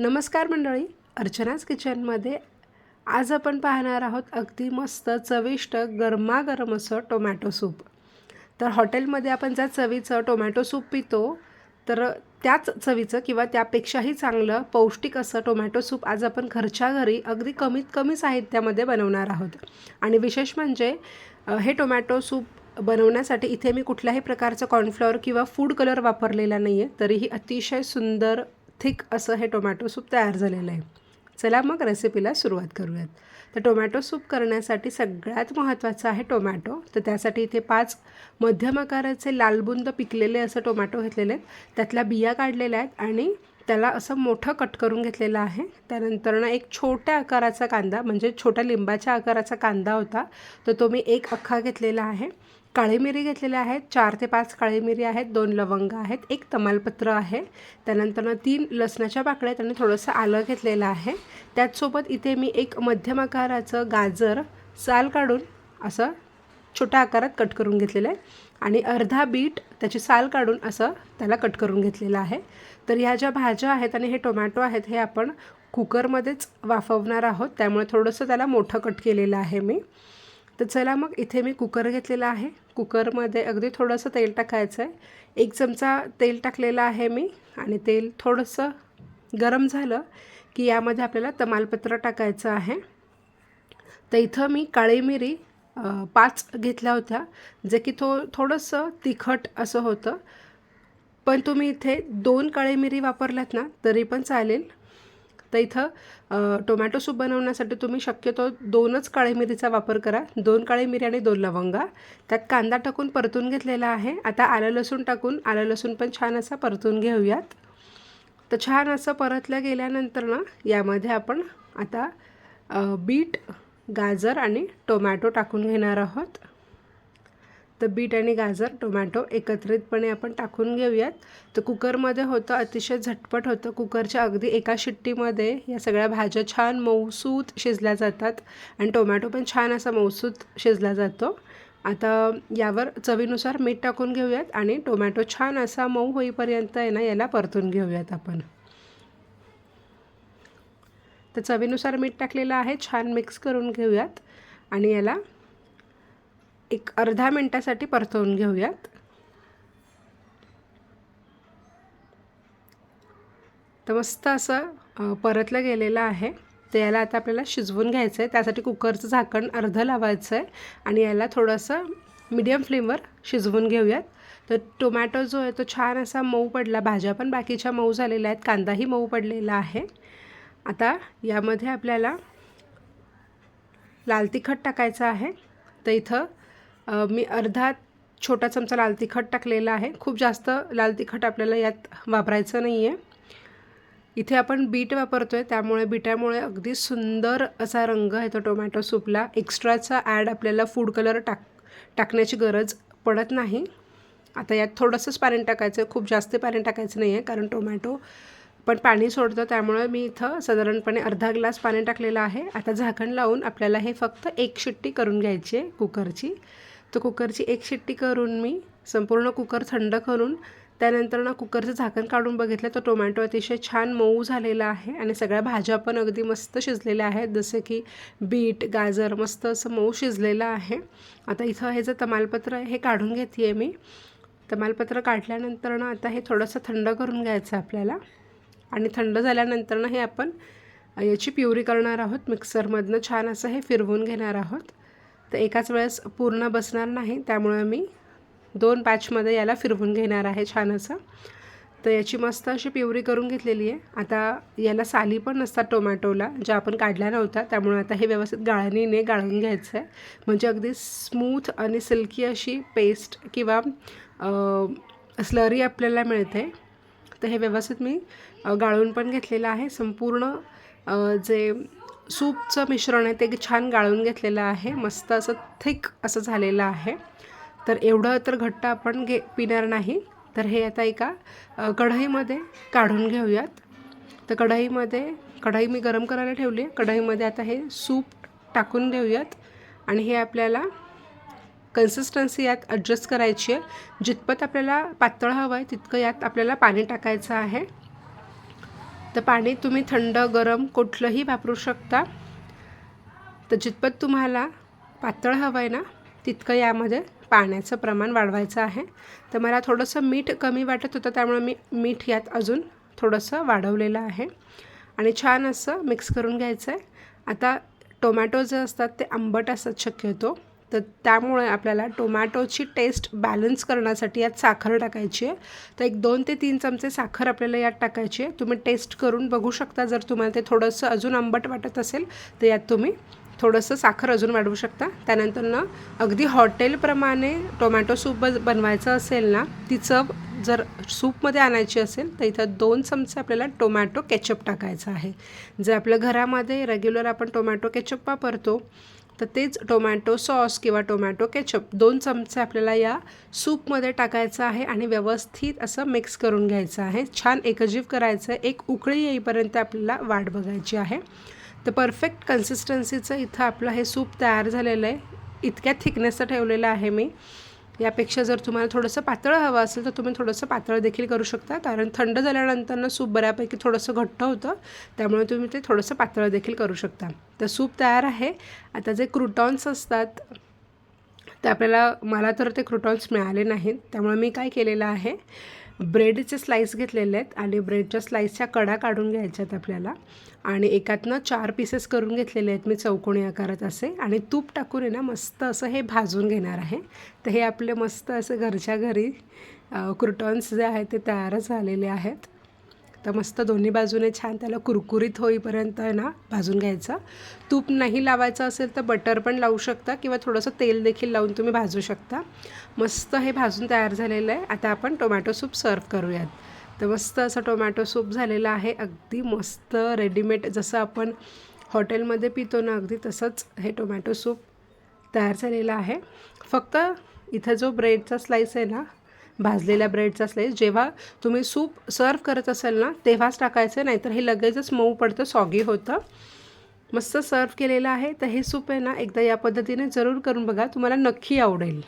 नमस्कार मंडळी. अर्चनाच किचनमध्ये आज आपण पाहणार आहोत अगदी मस्त चविष्ट गरमागरम असं टोमॅटो सूप. तर हॉटेलमध्ये आपण ज्या चवीचं टोमॅटो सूप पितो तर त्याच चवीचं किंवा त्यापेक्षाही चांगलं पौष्टिक असं टोमॅटो सूप आज आपण घरच्या घरी अगदी कमीत कमी साहित्यामध्ये बनवणार आहोत. आणि विशेष म्हणजे हे टोमॅटो सूप बनवण्यासाठी इथे मी कुठल्याही प्रकारचं कॉर्नफ्लॉवर किंवा फूड कलर वापरलेला नाही आहे तरीही अतिशय सुंदर थिक असं हे टोमॅटो सूप तयार झालेलं आहे. चला मग रेसिपीला सुरुवात करूयात. तर टोमॅटो सूप करण्यासाठी सगळ्यात महत्त्वाचं आहे टोमॅटो. तर त्यासाठी इथे पाच मध्यम आकाराचे लालबुंद पिकलेले असं टोमॅटो घेतलेले आहेत. त्यातल्या बिया काढलेल्या आहेत आणि त्याला असं मोठं कट करून घेतलेलं आहे. त्यानंतर ना एक छोट्या आकाराचा कांदा म्हणजे छोट्या लिंबाच्या आकाराचा कांदा होता तर तो मी एक अख्खा घेतलेला आहे. काळी मिरी घेतलेल्या आहेत. चार ते पाच काळी मिरी आहेत. दोन लवंग आहेत. एक तमालपत्र आहे. त्यानंतर तीन लसणाच्या पाकळ्या आणि थोडंसं आलं घेतलेलं आहे. त्याचसोबत इथे मी एक मध्यम आकाराचं गाजर साल काढून असं छोट्या आकारात कट करून घेतलेलं आहे. आणि अर्धा बीट त्याची साल काढून असं त्याला कट करून घेतलेलं आहे. तर ह्या ज्या भाज्या आहेत आणि हे टोमॅटो आहेत हे आपण कुकरमध्येच वाफवणार आहोत. त्यामुळे थोडंसं त्याला मोठं कट केलेलं आहे मी. तर चला मग इथे मी कुकर घेतलेला आहे. कुकरमध्ये अगदी थोडंसं तेल टाकायचं आहे. एक चमचा तेल टाकलेला आहे मी आणि तेल थोडंसं गरम झालं की यामध्ये आपल्याला तमालपत्र टाकायचं आहे. तर इथं मी काळी मिरी पाच घेतल्या होत्या जे की थो थोडंसं तिखट असं होतं. पण तुम्ही इथे दोन काळी मिरी वापरल्यात ना तरी पण चालेल. तर इथं टोमॅटो सूप बनवण्यासाठी तुम्ही शक्यतो दोनच काळी मिरीचा वापर करा. दोन काळी मिरी आणि दोन लवंगा. त्यात कांदा टाकून परतून घेतलेला आहे. आता आलं लसूण टाकून आलं लसूण पण छान असा परतून घेऊयात. तर छान असं परतलं गेल्यानंतर ना यामध्ये आपण आता बीट गाजर आणि टोमॅटो टाकून घेणार आहोत. तर बीट आणि गाजर टोमॅटो एकत्रितपणे आपण टाकून घेऊयात. तर कुकरमध्ये होतं अतिशय झटपट होतं. कुकरच्या अगदी एका शिट्टीमध्ये या सगळ्या भाज्या छान मऊसूत शिजल्या जातात आणि टोमॅटो पण छान असा मऊसूत शिजला जातो. आता यावर चवीनुसार मीठ टाकून घेऊयात आणि टोमॅटो छान असा मऊ होईपर्यंत आहे ना याला परतून घेऊयात आपण. तर चवीनुसार मीठ टाकलेलं आहे छान मिक्स करून घेऊयात आणि याला एक अर्धा मिनटासाठी परतवून घेऊयात. तर मस्त असं परतलं गेलेलं आहे. तर याला आता आपल्याला शिजवून घ्यायचं आहे त्यासाठी कुकरचं झाकण अर्धं लावायचं आहे आणि याला थोडंसं मीडियम फ्लेमवर शिजवून घेऊयात. तर टोमॅटो जो आहे तो छान असा मऊ पडला. भाज्या पण बाकीच्या मऊ झालेल्या आहेत. कांदाही मऊ पडलेला आहे. आता यामध्ये आपल्याला लाल तिखट टाकायचं आहे. तर इथं मी अर्धा छोटा चमचा लाल तिखट टाकलेला आहे. खूप जास्त लाल तिखट आपल्याला यात वापरायचं नाही आहे इथे आपण बीट वापरतो आहे त्यामुळे बीटामुळे अगदी सुंदर असा रंग येतो टोमॅटो सूपला. एक्स्ट्राचा ॲड आपल्याला फूड कलर टाक टाकण्याची गरज पडत नाही. आता यात थोडंसंच पाणी टाकायचं. आहे खूप जास्त पाणी टाकायचं नाही आहे कारण टोमॅटो पण पाणी सोडतं. त्यामुळे मी इथं साधारणपणे अर्धा ग्लास पाणी टाकलेलं आहे. आता झाकण लावून आपल्याला हे फक्त एक शिट्टी करून घ्यायची आहे कुकरची. तर कुकरची एक शिट्टी करून मी संपूर्ण कुकर थंड करून त्यानंतर ना कुकरचं झाकण काढून बघितलं तर टोमॅटो अतिशय छान मऊ झालेला आहे आणि सगळ्या भाज्या पण अगदी मस्त शिजलेल्या आहेत. जसे की बीट गाजर मस्त असं मऊ शिजलेलं आहे. आता इथं हे जे तमालपत्र आहे हे काढून घेते आहे मी. तमालपत्र काढल्यानंतर ना आता हे थोडंसं थंड करून घ्यायचं आपल्याला. आणि थंड झाल्यानंतर ना हे आपण याची प्युरी करणार आहोत. मिक्सरमधनं छान असं हे फिरवून घेणार आहोत. तर एकाच वेळेस पूर्ण बसणार नाही त्यामुळे मी दोन बॅचमध्ये याला फिरवून घेणार आहे छान असं. तर याची मस्त अशी प्युरी करून घेतलेली आहे. आता याला साली पण नसतात टोमॅटोला ज्या आपण काढल्या नव्हत्या त्यामुळे आता हे व्यवस्थित गाळणीने गाळून घ्यायचं आहे. म्हणजे अगदी स्मूथ आणि सिल्की अशी पेस्ट किंवा स्लरी आपल्याला मिळते. तर हे व्यवस्थित मी गाळून पण घेतलेलं आहे. संपूर्ण जे सूपचं मिश्रण आहे ते छान गाळून घेतलेलं आहे मस्त असं थिक असं झालेलं आहे. तर एवढं तर घट्ट आपण घे पिणार नाही. तर हे आता एका कढईमध्ये काढून घेऊयात. तर कढईमध्ये कढई मी गरम करायला ठेवली आहे. कढईमध्ये आता हे सूप टाकून घेऊयात. आणि हे आपल्याला कन्सिस्टन्सी यात ॲडजस्ट करायची आहे. जितपत आपल्याला पातळ हवं आहे तितकं यात आपल्याला पाणी टाकायचं आहे. तर पाणी तुम्ही थंड गरम कुठलंही वापरू शकता. तर जितपत तुम्हाला पातळ हवं आहे ना तितकं यामध्ये पाण्याचं प्रमाण वाढवायचं आहे. तर मला थोडंसं मीठ कमी वाटत होतं त्यामुळे मी मीठ यात अजून थोडंसं वाढवलेलं आहे. आणि छान असं मिक्स करून घ्यायचं आहे आता टोमॅटो जे असतात ते आंबट असतात शक्यतो. तर त्यामुळे आपल्याला टोमॅटोची टेस्ट बॅलन्स करण्यासाठी यात साखर टाकायची आहे. तर एक दोन ते तीन चमचे साखर आपल्याला यात टाकायची आहे. तुम्ही टेस्ट करून बघू शकता. जर तुम्हाला ते थोडंसं अजून आंबट वाटत असेल तर यात तुम्ही थोडंसं साखर अजून वाढवू शकता. त्यानंतर ना अगदी हॉटेलप्रमाणे टोमॅटो सूप ब बनवायचं असेल ना ती चव जर सूपमध्ये आणायची असेल तर इथं दोन चमचे आपल्याला टोमॅटो केचप टाकायचं आहे. जे आपल्या घरामध्ये रेग्युलर आपण टोमॅटो केचप वापरतो तर तेच टोमॅटो सॉस किंवा टोमॅटो केचप. दोन चमचे आपल्याला या सूपमध्ये टाकायचं आहे आणि व्यवस्थित असं मिक्स करून घ्यायचं आहे. छान एकजीव करायचं आहे. एक उकळी येईपर्यंत आपल्याला वाट बघायची आहे. तर परफेक्ट कन्सिस्टन्सीचं इथं आपलं हे सूप तयार झालेलं आहे. इतक्या थिकनेसचं ठेवलेलं आहे मी. यापेक्षा जर तुम्हाला थोडंसं पातळ हवं असेल तर तुम्ही थोडंसं पातळ देखील करू शकता. कारण थंड झाल्यानंतर सूप बऱ्यापैकी थोडंसं घट्ट होतं. त्यामुळे तुम्ही ते थोडंसं पातळ देखील करू शकता. तर सूप तयार आहे. आता जे क्रुटॉन्स असतात ते आपल्याला मला तर ते क्रुटॉन्स मिळाले नाहीत. त्यामुळे मी काय केलेलं आहे ब्रेडचे स्लाईस घेतलेले आहेत आणि ब्रेडच्या स्लाईसच्या कडा काढून घ्यायच्या आहेत आपल्याला. आणि एकातनं चार पीसेस करून घेतलेले आहेत मी चौकोनी आकारात असे. आणि तूप टाकून आहे ना मस्त असं हे भाजून घेणार आहे. तर हे आपले मस्त असे घरच्या घरी क्रुटॉन्स जे आहेत ते तयारच झालेले आहेत. तर मस्त दोन्ही बाजूने छान त्याला कुरकुरीत होईपर्यंत आहे ना भाजून घ्यायचं. तूप नाही लावायचं असेल तर बटर पण लावू शकता किंवा थोडंसं तेल देखील लावून तुम्ही भाजू शकता. मस्त हे भाजून तयार झालेलं आहे. आता आपण टोमॅटो सूप सर्व करूयात. तर मस्त असं टोमॅटो सूप झालेलं आहे. अगदी मस्त रेडीमेड जसं आपण हॉटेलमध्ये पितो ना अगदी तसंच हे टोमॅटो सूप तयार झालेलं आहे. फक्त इथं जो ब्रेडचा स्लाईस आहे ना भाजलेल्या ब्रेडचा स्लाईस जेव्हा तुम्ही सूप सर्व करत असाल ना तेव्हाच टाकायचं नाहीतर हे लगेचच मऊ पडतं सॉगी होतं. मस्त सर्व केलेलं आहे. तर हे सूप आहे ना एकदा या पद्धतीने जरूर करून बघा. तुम्हाला नक्की आवडेल.